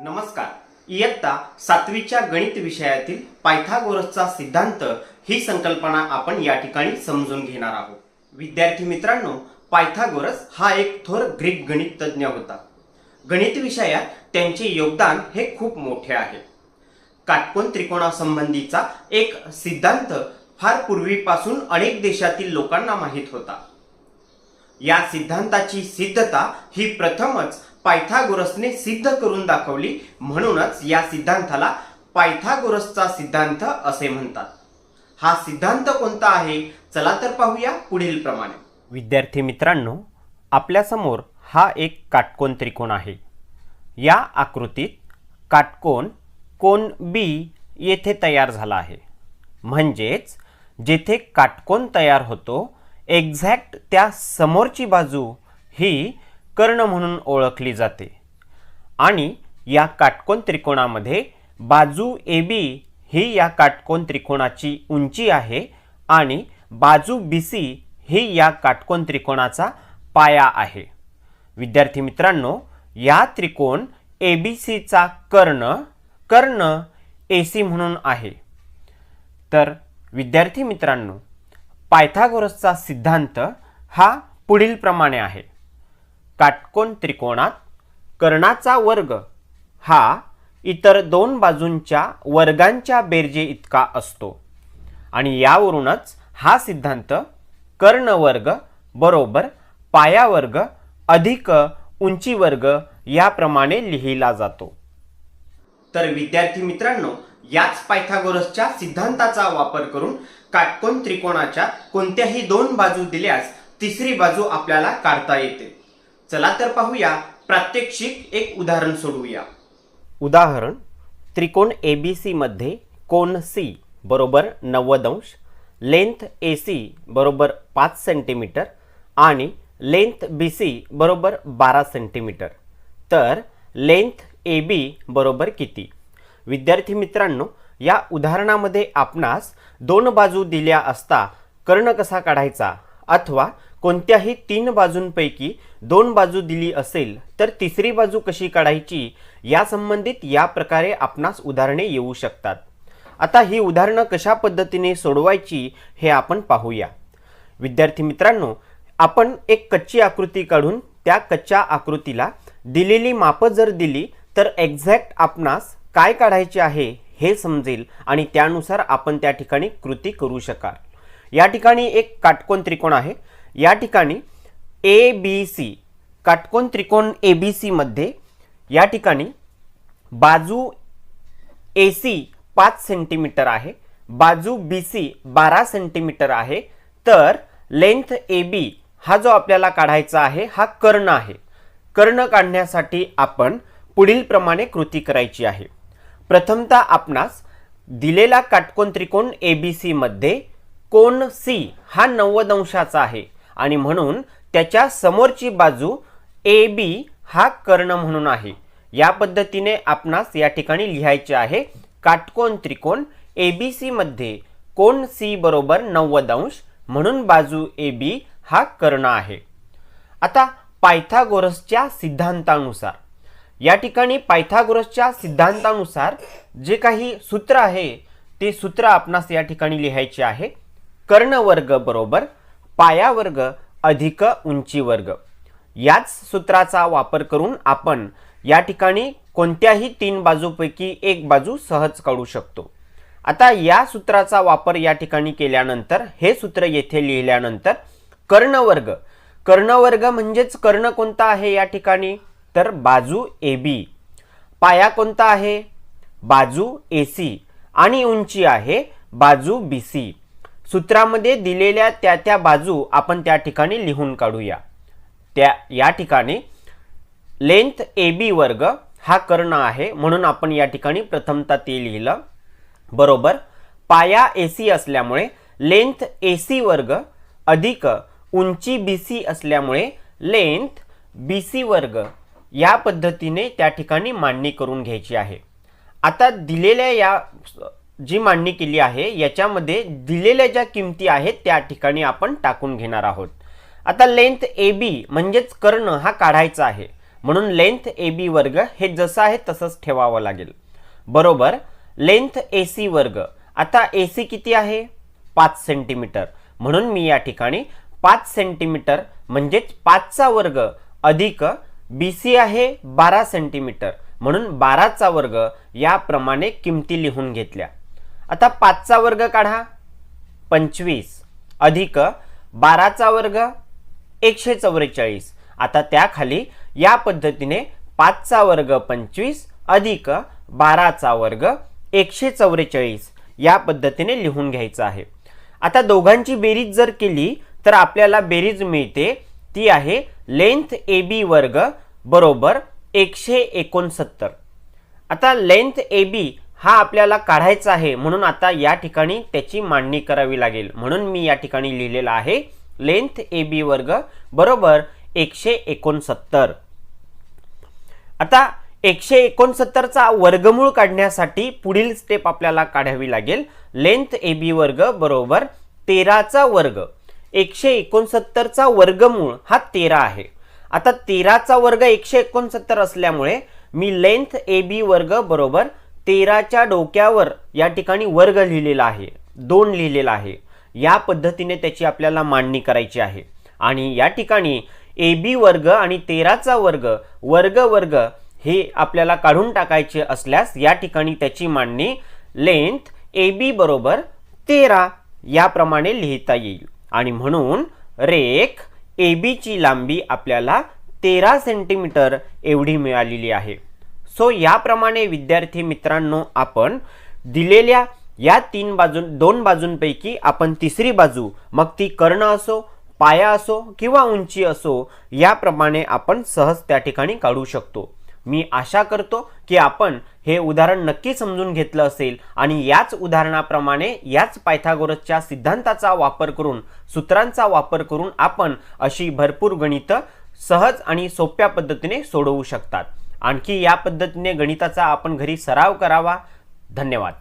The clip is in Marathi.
नमस्कार. इयत्ता सातवीच्या गणित विषयातील पायथागोरसचा सिद्धांत ही संकल्पना आपण या ठिकाणी समजून घेणार आहोत. विद्यार्थी मित्रांनो पायथागोरस हा एक थोर ग्रीक गणित तज्ज्ञ होता. गणित विषयात त्यांचे योगदान हे खूप मोठे आहे. काटकोन त्रिकोणासंबंधीचा एक सिद्धांत फार पूर्वीपासून अनेक देशातील लोकांना माहीत होता. या सिद्धांताची सिद्धता ही प्रथमच पायथागोरसने सिद्ध करून दाखवली. म्हणूनच या सिद्धांताला पायथागोरसचा सिद्धांत असे म्हणतात. हा सिद्धांत कोणता आहे? चला तर पाहूया पुढील प्रमाणे. विद्यार्थी मित्रांनो आपल्यासमोर हा एक काटकोन त्रिकोण आहे. या आकृतीत काटकोन कोन बी येथे तयार झाला आहे. म्हणजेच जेथे काटकोन तयार होतो एक्झॅक्ट त्या समोरची बाजू ही कर्ण म्हणून ओळखली जाते. आणि या काटकोन त्रिकोणामध्ये बाजू ए बी ही या काटकोन त्रिकोणाची उंची आहे आणि बाजू बी सी ही या काटकोन त्रिकोणाचा पाया आहे. विद्यार्थी मित्रांनो या त्रिकोण ए बी सीचा कर्ण कर्ण ए सी म्हणून आहे. तर विद्यार्थी मित्रांनो पायथागोरसचा सिद्धांत हा पुढीलप्रमाणे आहे. काटकोन त्रिकोणात कर्णाचा वर्ग हा इतर दोन बाजूंच्या वर्गांच्या बेरजे इतका असतो. आणि यावरूनच हा सिद्धांत कर्णवर्ग बरोबर पायावर्ग अधिक उंची वर्ग याप्रमाणे लिहिला जातो. तर विद्यार्थी मित्रांनो याच पायथागोरसच्या सिद्धांताचा वापर करून काटकोन त्रिकोणाच्या कोणत्याही दोन बाजू दिल्यास तिसरी बाजू आपल्याला काढता येते. चला तर पाहूया. प्रात्यक्षिक एक उदाहरण सोडवूया. उदाहरण त्रिकोण ए बी सी मध्ये कोन सी बरोबर नव्वद अंश लेंथ ए सी बरोबर पाच सेंटीमीटर आणि लेंथ बी सी बरोबर बारा सेंटीमीटर. तर लेंथ ए बी बरोबर किती? विद्यार्थी मित्रांनो या उदाहरणामध्ये आपणास दोन बाजू दिल्या असता कर्ण कसा काढायचा अथवा कोणत्याही तीन बाजूंपैकी दोन बाजू दिली असेल तर तिसरी बाजू कशी काढायची या संबंधित या प्रकारे आपणास उदाहरणे येऊ शकतात. आता ही उदाहरणं कशा पद्धतीने सोडवायची हे आपण पाहूया. विद्यार्थी मित्रांनो आपण एक कच्ची आकृती काढून त्या कच्च्या आकृतीला दिलेली मापं जर दिली तर एक्झॅक्ट आपणास काय काढायचे आहे हे समजेल आणि त्यानुसार आपण त्या ठिकाणी कृती करू शकाल. या ठिकाणी एक काटकोन त्रिकोण आहे. या ठिकाणी ए बी सी काटकोन त्रिकोण ए बी सीमध्ये या ठिकाणी बाजू ए सी पाच सेंटीमीटर आहे बाजू बी सी बारा सेंटीमीटर आहे. तर लेंथ ए बी हा जो आपल्याला काढायचा आहे हा कर्ण आहे. कर्ण काढण्यासाठी आपण पुढील प्रमाणे कृती करायची आहे. प्रथमतः आपणास दिलेला काटकोन त्रिकोण ए बी सीमध्ये कोण कोन सी हा नव्वद अंशाचा आहे. आणि म्हणून त्याच्या समोरची बाजू ए बी हा कर्ण म्हणून आहे. या पद्धतीने आपणास या ठिकाणी लिहायचे आहे काटकोन त्रिकोण ए बी सीमध्ये कोण सी बरोबर नव्वद अंश म्हणून बाजू ए बी हा कर्ण आहे. आता पायथागोरसच्या सिद्धांतानुसार या ठिकाणी पायथागोरसच्या सिद्धांतानुसार जे काही सूत्र आहे ते सूत्र आपणास या ठिकाणी लिहायचे आहे. कर्णवर्ग बरोबर पायावर्ग अधिक उंची वर्ग. याच सूत्राचा वापर करून आपण या ठिकाणी कोणत्याही तीन बाजूपैकी एक बाजू सहज काढू शकतो. आता या सूत्राचा वापर या ठिकाणी केल्यानंतर हे सूत्र येथे लिहिल्यानंतर कर्णवर्ग. कर्णवर्ग म्हणजेच कर्ण कोणता आहे या ठिकाणी? तर बाजू ए बी. पाया कोणता आहे? बाजू ए सी. आणि उंची आहे बाजू बी सी. सूत्रामध्ये दिलेल्या त्या त्या बाजू आपण त्या ठिकाणी लिहून काढूया. त्या या ठिकाणी लेंथ ए बी वर्ग हा कर्ण आहे म्हणून आपण या ठिकाणी प्रथमतः ते लिहिलं. बरोबर? पाया ए सी असल्यामुळे लेंथ ए सी वर्ग अधिक उंची बी सी असल्यामुळे लेंथ बी सी वर्ग या पद्धतीने त्या ठिकाणी मांडणी करून घ्यायची आहे. आता दिलेल्या या जी मांडणी केली आहे याच्यामध्ये दिलेल्या ज्या किमती आहेत त्या ठिकाणी आपण टाकून घेणार आहोत. आता लेंथ ए बी म्हणजेच कर्ण हा काढायचा आहे. म्हणून लेंथ ए बी वर्ग हे जसं आहे तसंच ठेवावं लागेल. बरोबर? लेंथ ए सी वर्ग. आता ए सी किती आहे? पाच सेंटीमीटर. म्हणून मी या ठिकाणी पाच सेंटीमीटर म्हणजेच पाचचा वर्ग अधिक बी सी आहे बारा सेंटीमीटर म्हणून बाराचा वर्ग याप्रमाणे किमती लिहून घेतल्या. आता पाचचा वर्ग काढा. पंचवीस. अधिक बाराचा वर्ग एकशे चौवेचाळीस आता त्याखाली या पद्धतीने पाचचा वर्ग पंचवीस अधिक बाराचा वर्ग एकशे चौवेचाळीस या पद्धतीने लिहून घ्यायचं आहे. आता दोघांची बेरीज जर केली तर आपल्याला बेरीज मिळते ती आहे लेंथ ए बी वर्ग बरोबर एकशे एकोणसत्तर. आता लेंथ ए बी हा आपल्याला काढायचा आहे म्हणून आता या ठिकाणी त्याची मांडणी करावी लागेल. म्हणून मी या ठिकाणी लिहिलेलं आहे लेंथ ए बी वर्ग बरोबर एकशे एकोणसत्तर. आता एकशे एकोणसत्तरचा वर्गमूळ काढण्यासाठी पुढील स्टेप आपल्याला काढावी लागेल. लेंथ ए बी वर्ग बरोबर तेराचा वर्ग. एकशे एकोणसत्तरचा वर्गमूळ हा तेरा आहे. आता तेराचा वर्ग एकशे एकोणसत्तर असल्यामुळे मी लेंथ ए बी वर्ग बरोबर तेराच्या डोक्यावर या ठिकाणी वर्ग लिहिलेला आहे दोन लिहिलेला आहे. या पद्धतीने त्याची आपल्याला मांडणी करायची आहे. आणि या ठिकाणी ए बी वर्ग आणि तेराचा वर्ग वर्ग वर्ग हे आपल्याला काढून टाकायचे असल्यास या ठिकाणी त्याची मांडणी लेंथ ए बी बरोबर तेरा याप्रमाणे लिहिता येईल. आणि म्हणून रेख ए बीची लांबी आपल्याला तेरा सेंटीमीटर एवढी मिळालेली आहे. सो याप्रमाणे विद्यार्थी मित्रांनो आपण दिलेल्या या तीन बाजू दोन बाजूंपैकी आपण तिसरी बाजू मग ती कर्ण असो पाया असो किंवा उंची असो याप्रमाणे आपण सहज त्या ठिकाणी काढू शकतो. मी आशा करतो की आपण हे उदाहरण नक्की समजून घेतलं असेल आणि याच उदाहरणाप्रमाणे याच पायथागोरसच्या सिद्धांताचा वापर करून सूत्रांचा वापर करून आपण अशी भरपूर गणितं सहज आणि सोप्या पद्धतीने सोडवू शकतात. आणखी या पद्धतीने गणिताचा आपण घरी सराव करावा. धन्यवाद.